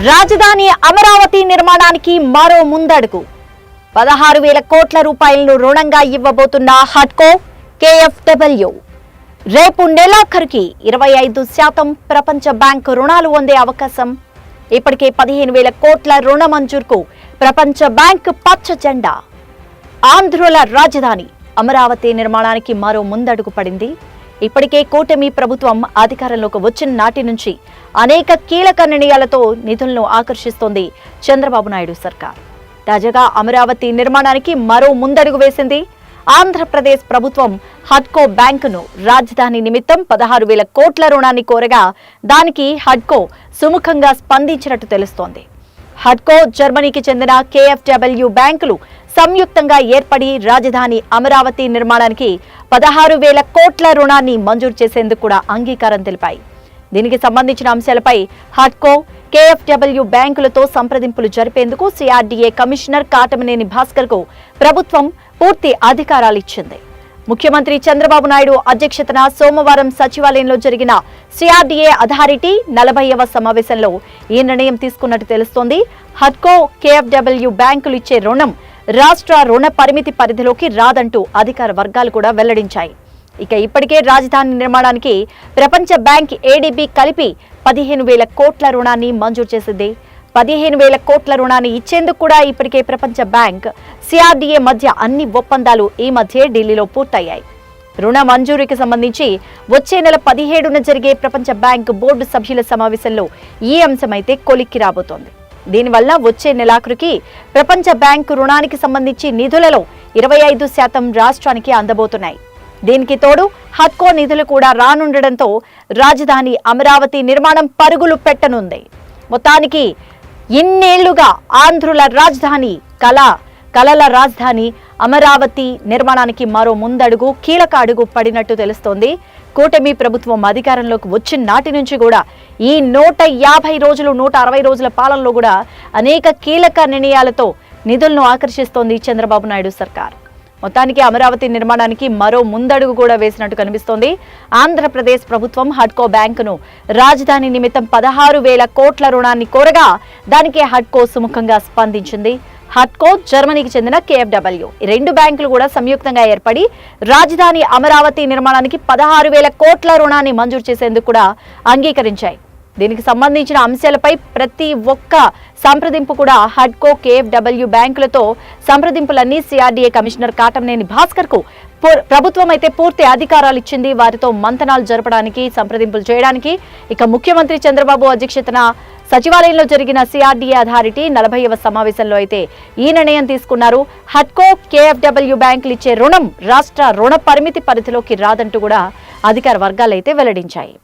రాజధాని అమరావతి నిర్మాణానికి మరో ముందడుగు. పదహారు వేల కోట్ల రూపాయలను రుణంగా ఇవ్వబోతున్న హడ్కో కేఎఫ్డబ్ల్యూ. రేపు నెలాఖరుకి ఇరవై ఐదు శాతం ప్రపంచ బ్యాంకు రుణాలు పొందే అవకాశం. ఇప్పటికే పదిహేను వేల కోట్ల రుణ మంజూరుకు ప్రపంచ బ్యాంక్ పచ్చ జెండా. ఆంధ్రుల రాజధాని అమరావతి నిర్మాణానికి మరో ముందడుగు పడింది. ఇప్పటికే కూటమి ప్రభుత్వం అధికారంలోకి వచ్చిన నాటి నుంచి అనేక కీలక నిర్ణయాలతో నిధులను ఆకర్షిస్తోంది చంద్రబాబు నాయుడు సర్కార్. తాజాగా అమరావతి నిర్మాణానికి మరో ముందడుగు వేసింది. ఆంధ్రప్రదేశ్ ప్రభుత్వం హడ్కో బ్యాంకును రాజధాని నిమిత్తం పదహారు వేల కోట్ల రుణాన్ని కోరగా దానికి హడ్కో సుముఖంగా స్పందించినట్టు తెలుస్తోంది. హడ్కో జర్మనీకి చెందిన కేఎఫ్డబ్ల్యూ బ్యాంకులు సంయుక్తంగా ఏర్పడి రాజధాని అమరావతి నిర్మాణానికి పదహారు వేల కోట్ల రుణాన్ని మంజూరు చేసేందుకు కూడా అంగీకారం తెలిపాయి. దీనికి సంబంధించిన అంశాలపై హడ్కో కేఎఫ్డబ్ల్యూ బ్యాంకులతో సంప్రదింపులు జరిపేందుకు సిఆర్డీఏ కమిషనర్ కాటమనేని భాస్కర్కు ప్రభుత్వం పూర్తి అధికారాలు ఇచ్చింది. ముఖ్యమంత్రి చంద్రబాబు నాయుడు అధ్యక్షతన సోమవారం సచివాలయంలో జరిగిన సిఆర్డీఏ అథారిటీ నలభైవ సమావేశంలో ఈ నిర్ణయం తీసుకున్నట్టు తెలుస్తోంది. హడ్కో కేఎఫ్డబ్ల్యూ బ్యాంకులు ఇచ్చే రుణం రాష్ట్ర రుణ పరిమితి పరిధిలోకి రాదంటూ అధికార వర్గాలు కూడా వెల్లడించాయి. ఇక ఇప్పటికే రాజధాని నిర్మాణానికి ప్రపంచ బ్యాంక్ ఏడీబీ కలిపి పదిహేను వేల కోట్ల రుణాన్ని మంజూరు చేసింది. పదిహేను వేల కోట్ల రుణాన్ని ఇచ్చేందుకు కూడా ఇప్పటికే ప్రపంచ బ్యాంక్ సిఆర్డీఏ మధ్య అన్ని ఒప్పందాలు ఈ మధ్య ఢిల్లీలో పూర్తయ్యాయి. రుణ మంజూరీకి సంబంధించి వచ్చే నెల పదిహేడున జరిగే ప్రపంచ బ్యాంక్ బోర్డు సభ్యుల సమావేశంలో ఈ అంశమైతే కొలిక్కి రాబోతోంది. దీనివల్ల వచ్చే నెలాఖరుకి ప్రపంచ బ్యాంకు రుణానికి సంబంధించి నిధులలో ఇరవై ఐదు శాతం రాష్ట్రానికి అందబోతున్నాయి. దీనికి తోడు హత్కో నిధులు కూడా రానుండడంతో రాజధాని అమరావతి నిర్మాణం పరుగులు పెట్టనుంది. మొత్తానికి ఇన్నేళ్ళుగా ఆంధ్రుల రాజధాని కళ కలల రాజధాని అమరావతి నిర్మాణానికి మరో ముందడుగు కీలక అడుగు పడినట్టు తెలుస్తోంది. కూటమి ప్రభుత్వం అధికారంలోకి వచ్చిన నాటి నుంచి కూడా ఈ నూట యాభై రోజులు నూట అరవై రోజుల పాలనలో కూడా అనేక కీలక నిర్ణయాలతో నిధులను ఆకర్షిస్తోంది చంద్రబాబు నాయుడు సర్కార్. మొత్తానికి అమరావతి నిర్మాణానికి మరో ముందడుగు కూడా వేసినట్టు కనిపిస్తోంది. ఆంధ్రప్రదేశ్ ప్రభుత్వం హడ్కో బ్యాంకును రాజధాని నిమిత్తం పదహారు వేల కోట్ల రుణాన్ని కోరగా దానికి హడ్కో సుముఖంగా స్పందించింది. హట్కో జర్మనీకి చెందిన కేఎఫ్డబ్ల్యూ. రెండు బ్యాంకులు కూడా సంయుక్తంగా ఏర్పడి రాజధాని అమరావతి నిర్మాణానికి పదహారు వేల కోట్ల రుణాన్ని మంజూరు చేసేందుకు కూడా అంగీకరించాయి. దీనికి సంబంధించిన అంశాలపై ప్రతి ఒక్క సంప్రదింపు కూడా హడ్కో కేఎఫ్డబ్ల్యూ బ్యాంకులతో సంప్రదింపులన్నీ C R D A commissioner Katamneni భాస్కర్కు ప్రభుత్వం అయితే పూర్తి అధికారాలు ఇచ్చింది. వారితో మంతనాలు జరపడానికి సంప్రదింపులు చేయడానికి. ఇక ముఖ్యమంత్రి చంద్రబాబు అధ్యక్షతన సచివాలయంలో జరిగిన సిఆర్డీఏ అథారిటీ నలభైవ సమావేశంలో అయితే ఈ నిర్ణయం తీసుకున్నారు. హడ్కో కేఎఫ్డబ్ల్యూ బ్యాంకులు ఇచ్చే రుణం రాష్ట్ర రుణ పరిమితి పరిధిలోకి రాదంటూ కూడా అధికార వర్గాలు అయితే వెల్లడించాయి.